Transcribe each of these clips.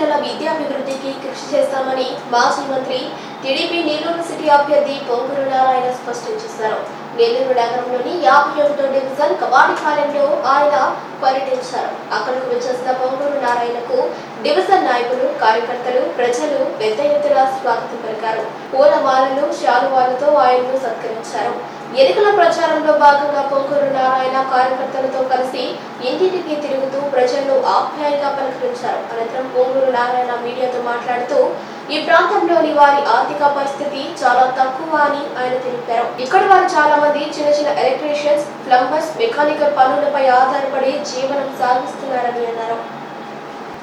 పిల్లల విద్యాభివృద్ధికి కృషి చేస్తామని మాజీ మంత్రి టీడీపీ నెల్లూరు సిటీ అభ్యర్థి పోంగురు నారాయణ స్పష్టం చేశారు. నెల్లూరు నగరంలోని యాభై ఒకటో డివిజన్ కబాడిపాలెంలో ఆయన పర్యటించారు. అక్కడకు వచ్చేసిన పోంగురు నారాయణకు డివిజన్ నాయకులు కార్యకర్తలు ప్రజలు పెద్ద ఎత్తున స్వాగతం పలికారు. పూలమాలలు శాలువాలతో ఆయనను సత్కరించారు. ఎన్నికల ప్రచారంలో భాగంగా పొంగూరు నారాయణ కార్యకర్తలతో కలిసి ఇంటింటికి తిరుగుతూ ప్రజలను ఆప్యాయంగా పలకరించారు. అనంతరం పొంగూరు నారాయణ మీడియాతో మాట్లాడుతూ ఈ ప్రాంతంలోని వారి ఆర్థిక పరిస్థితి చాలా తక్కువ అని ఆయన తెలిపారు. ఇక్కడ వారు చాలా మంది చిన్న చిన్న ఎలక్ట్రీషియన్స్ ప్లంబర్స్ మెకానికల్ పనులపై ఆధారపడి జీవనం సాగిస్తున్నారని అన్నారు.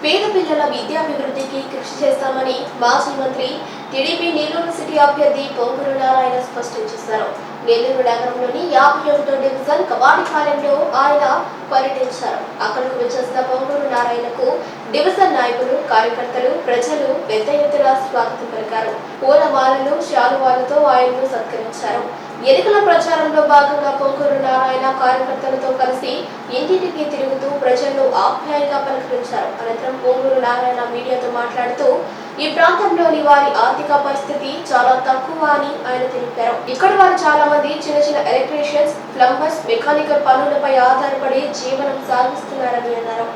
పేద పిల్లల విద్యాభివృద్ధికి కృషి చేస్తామని మాజీ మంత్రి టీడీపీ నెల్లూరు సిటీ అభ్యర్థి పొంగూరు నారాయణ స్పష్టం చేశారు. నెల్లూరు నగరంలోని యాభై ఒకటో డివిజన్ కబాడిపాలెంలో ఆయన పర్యటించారు. అక్కడకు వచ్చేసిన పొంగూరు నారాయణకు డివిజన్ నాయకులు కార్యకర్తలు ప్రజలు పెద్ద ఎత్తున స్వాగతం పలికారు. పూలమాలలు శాలువాలతో ఆయనను సత్కరించారు. ఎన్నికల ప్రచారంలో భాగంగా పొంగూరు నారాయణ కార్యకర్తలతో కలిసి ఇంటింటికి తిరుగుతూ ప్రజలను ఆప్యాయంగా పలకరించారు. అనంతరం పొంగూరు నారాయణ మీడియాతో మాట్లాడుతూ ఈ ప్రాంతంలోని వారి ఆర్థిక పరిస్థితి చాలా తక్కువ అని ఆయన తెలిపారు. ఇక్కడ వారు చాలా మంది చిన్న చిన్న ఎలక్ట్రీషియన్స్ ప్లంబర్స్ మెకానికల్ పనులపై ఆధారపడి జీవనం సాగిస్తున్నారని అన్నారు.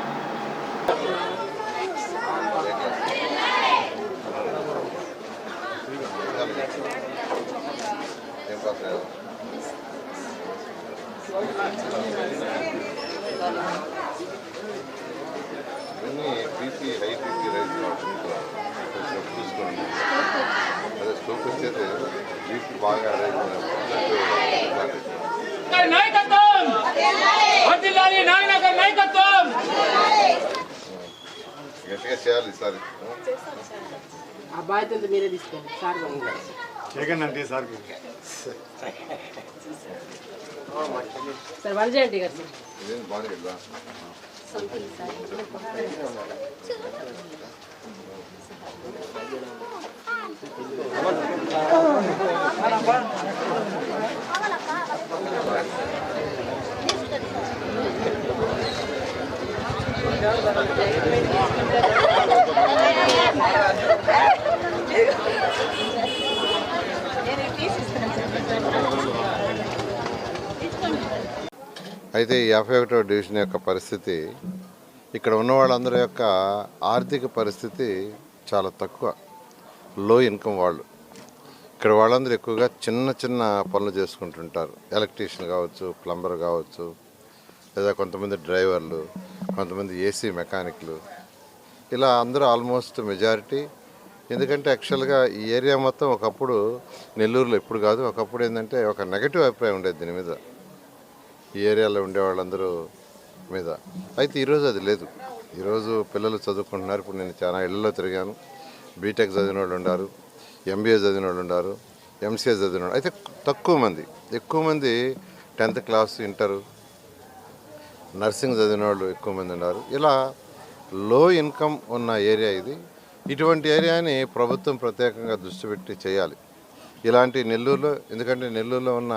ఏం బీపీ హై బీపీ రైస్ చూసుకోండి అదే స్ట్రోక్ వచ్చేది బీపీ బాగా రైజ్ గారి నాయకత్వం వర్ధిల్లాలి నారాయణ గారి నాయకత్వం గట్టిగా చేయాలి ఈసారి ఆ బాధ్యత మీరే తీసుకోండి సార్ గారు. జగన్ సార్ సార్ వన్ చేయండి గారు సార్ ఇదేం అయితే ఈ యాభై ఒకటో డివిజన్ యొక్క పరిస్థితి ఇక్కడ ఉన్న వాళ్ళందరి యొక్క ఆర్థిక పరిస్థితి చాలా తక్కువ లో ఇన్కమ్ వాళ్ళు. ఇక్కడ వాళ్ళందరూ ఎక్కువగా చిన్న చిన్న పనులు చేసుకుంటుంటారు. ఎలక్ట్రీషియన్ కావచ్చు ప్లంబర్ కావచ్చు లేదా కొంతమంది డ్రైవర్లు కొంతమంది ఏసీ మెకానిక్లు ఇలా అందరూ ఆల్మోస్ట్ మెజారిటీ. ఎందుకంటే యాక్చువల్గా ఈ ఏరియా మొత్తం ఒకప్పుడు నెల్లూరులో ఇప్పుడు కాదు ఒకప్పుడు ఏంటంటే ఒక నెగటివ్ అభిప్రాయం ఉండేది దీని మీద. ఈ ఏరియాలో ఉండే వాళ్ళందరూ మీద. అయితే ఈరోజు అది లేదు. ఈరోజు పిల్లలు చదువుకుంటున్నారు. ఇప్పుడు నేను చాలా ఇళ్ళలో తిరిగాను. బీటెక్ చదివిన వాళ్ళు ఉన్నారు ఎంబీఏ చదివిన వాళ్ళు ఉన్నారు ఎంసీఏ చదివిన వాళ్ళు. అయితే తక్కువ మంది ఎక్కువ మంది టెన్త్ క్లాస్ ఇంటరు నర్సింగ్ చదివిన వాళ్ళు ఎక్కువ మంది ఉన్నారు. ఇలా లో ఇన్కమ్ ఉన్న ఏరియా ఇది. ఇటువంటి ఏరియాని ప్రభుత్వం ప్రత్యేకంగా దృష్టి పెట్టి చేయాలి. ఇలాంటి నెల్లూరులో ఎందుకంటే నెల్లూరులో ఉన్న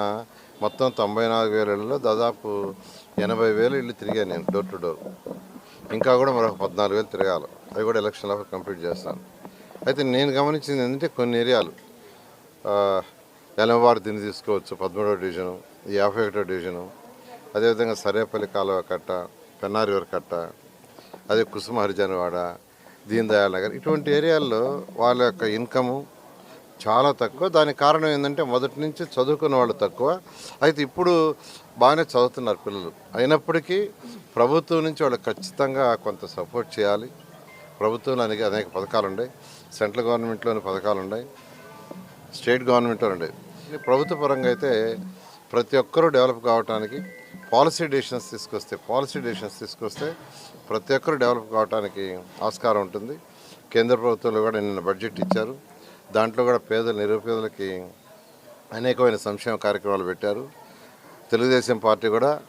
మొత్తం తొంభై నాలుగు వేల ఇళ్ళలో దాదాపు ఎనభై వేలు ఇళ్ళు తిరిగాను నేను డోర్ టు డోర్ ఇంకా కూడా మరొక పద్నాలుగు వేలు తిరగాలి. అవి కూడా ఎలక్షన్ లోపల కంప్లీట్ చేస్తాను. అయితే నేను గమనించింది ఏంటంటే కొన్ని ఏరియాలు ఎలమవారి దీన్ని తీసుకోవచ్చు పదమూడవ డివిజను యాభై ఒకటో డివిజను అదేవిధంగా సరేపల్లి కాలువ కట్ట పెన్నారివర్ కట్ట అదే కుసుమ హరిజనవాడ దీన్ దయాళ్ నగర్ ఇటువంటి ఏరియాల్లో వాళ్ళ యొక్క ఇన్కము చాలా తక్కువ. దానికి కారణం ఏంటంటే మొదటి నుంచి చదువుకున్న వాళ్ళు తక్కువ. అయితే ఇప్పుడు బాగానే చదువుతున్నారు పిల్లలు. అయినప్పటికీ ప్రభుత్వం నుంచి వాళ్ళు ఖచ్చితంగా కొంత సపోర్ట్ చేయాలి. ప్రభుత్వంలో అనేక అనేక పథకాలు ఉన్నాయి. సెంట్రల్ గవర్నమెంట్లోని పథకాలు ఉన్నాయి. స్టేట్ గవర్నమెంట్లో ఉన్నాయి. ప్రభుత్వ పరంగా అయితే ప్రతి ఒక్కరూ డెవలప్ కావడానికి పాలసీ డెసిషన్స్ తీసుకొస్తే పాలసీ డెసిషన్స్ తీసుకొస్తే ప్రతి ఒక్కరు డెవలప్ కావడానికి ఆస్కారం ఉంటుంది. కేంద్ర ప్రభుత్వంలో కూడా నిన్న బడ్జెట్ ఇచ్చారు. దాంట్లో కూడా పేదలు నిరుపేదలకి అనేకమైన సంక్షేమ కార్యక్రమాలు పెట్టారు. తెలుగుదేశం పార్టీ కూడా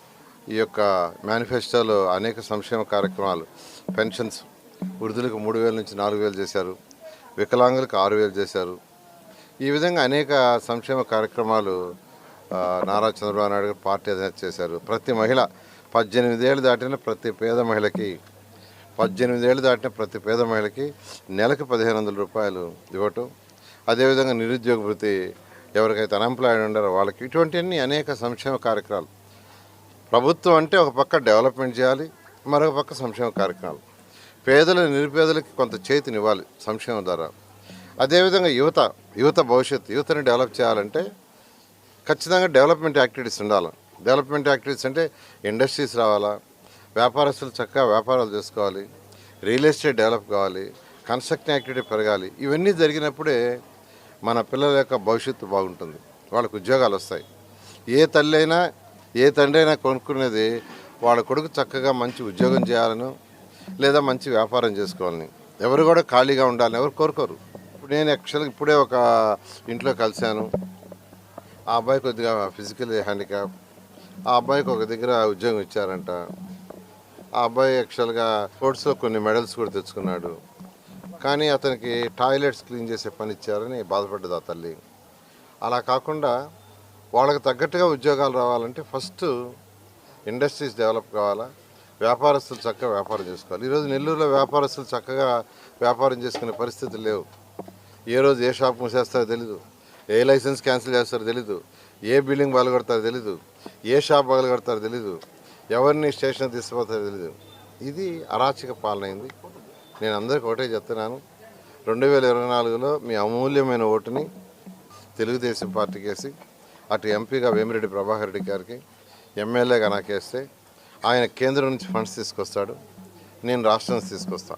ఈ యొక్క మేనిఫెస్టోలో అనేక సంక్షేమ కార్యక్రమాలు పెన్షన్స్ వృద్ధులకు మూడు వేల నుంచి నాలుగు వేలు చేశారు. వికలాంగులకు ఆరు వేలు చేశారు. ఈ విధంగా అనేక సంక్షేమ కార్యక్రమాలు నారా చంద్రబాబు నాయుడు గారు పార్టీ అధినేత చేశారు. ప్రతి మహిళ పద్దెనిమిది ఏళ్ళు దాటిన ప్రతి పేద మహిళకి పద్దెనిమిదేళ్ళు దాటిన ప్రతి పేద మహిళకి నెలకు పదిహేను వందల రూపాయలు ఇవ్వటం అదేవిధంగా నిరుద్యోగ వృత్తి ఎవరికైతే అన్ఎంప్లాయిడ్ ఉండారో వాళ్ళకి ఇటువంటివన్నీ అనేక సంక్షేమ కార్యక్రమాలు. ప్రభుత్వం అంటే ఒక పక్క డెవలప్మెంట్ చేయాలి మరొక పక్క సంక్షేమ కార్యక్రమాలు. పేదల నిరుపేదలకి కొంత చేతినివ్వాలి సంక్షేమం ద్వారా. అదేవిధంగా యువత యువత భవిష్యత్తు యువతని డెవలప్ చేయాలంటే ఖచ్చితంగా డెవలప్మెంట్ యాక్టివిటీస్ ఉండాలి. డెవలప్మెంట్ యాక్టివిటీస్ అంటే ఇండస్ట్రీస్ రావాలా వ్యాపారస్తులు చక్కగా వ్యాపారాలు చేసుకోవాలి రియల్ ఎస్టేట్ డెవలప్ కావాలి కన్స్ట్రక్షన్ యాక్టివిటీ పెరగాలి. ఇవన్నీ జరిగినప్పుడే మన పిల్లల యొక్క భవిష్యత్తు బాగుంటుంది. వాళ్ళకు ఉద్యోగాలు వస్తాయి. ఏ తల్లి అయినా ఏ తండ్రి అయినా కొనుక్కునేది వాళ్ళ కొడుకు చక్కగా మంచి ఉద్యోగం చేయాలను లేదా మంచి వ్యాపారం చేసుకోవాలని. ఎవరు కూడా ఖాళీగా ఉండాలని ఎవరు కోరుకోరు. ఇప్పుడు నేను యాక్చువల్గా ఇప్పుడే ఒక ఇంట్లో కలిశాను. ఆ అబ్బాయి కొద్దిగా ఫిజికల్ హ్యాండిక్యాప్ ఆ అబ్బాయికి ఒక దగ్గర ఉద్యోగం ఇచ్చారంట. ఆ అబ్బాయి యాక్చువల్గా స్పోర్ట్స్లో కొన్ని మెడల్స్ కూడా తెచ్చుకున్నాడు. కానీ అతనికి టాయిలెట్స్ క్లీన్ చేసే పని ఇచ్చారని బాధపడ్డది ఆ తల్లి. అలా కాకుండా వాళ్ళకి తగ్గట్టుగా ఉద్యోగాలు రావాలంటే ఫస్ట్ ఇండస్ట్రీస్ డెవలప్ కావాలా వ్యాపారస్తులు చక్కగా వ్యాపారం చేసుకోవాలి. ఈరోజు నెల్లూరులో వ్యాపారస్తులు చక్కగా వ్యాపారం చేసుకునే పరిస్థితులు లేవు. ఏ రోజు ఏ షాప్ మూసేస్తారో తెలీదు. ఏ లైసెన్స్ క్యాన్సిల్ చేస్తారో తెలీదు. ఏ బిల్డింగ్ బలగొడతారో తెలీదు. ఏ షాప్ పగలగొడతారో తెలీదు. ఎవరిని స్టేషన్ తీసుకుపోతారో తెలీదు. ఇది అరాచక పాలనైంది. నేను అందరికీ ఒకటే చెప్తున్నాను. రెండు వేల ఇరవై నాలుగులో మీ అమూల్యమైన ఓటుని తెలుగుదేశం పార్టీకి వేసి అటు ఎంపీగా వేమిరెడ్డి ప్రభాకర్ రెడ్డి గారికి ఎమ్మెల్యేగా నాకేస్తే ఆయన కేంద్రం నుంచి ఫండ్స్ తీసుకొస్తాడు. నేను రాష్ట్రం నుంచి తీసుకొస్తాను.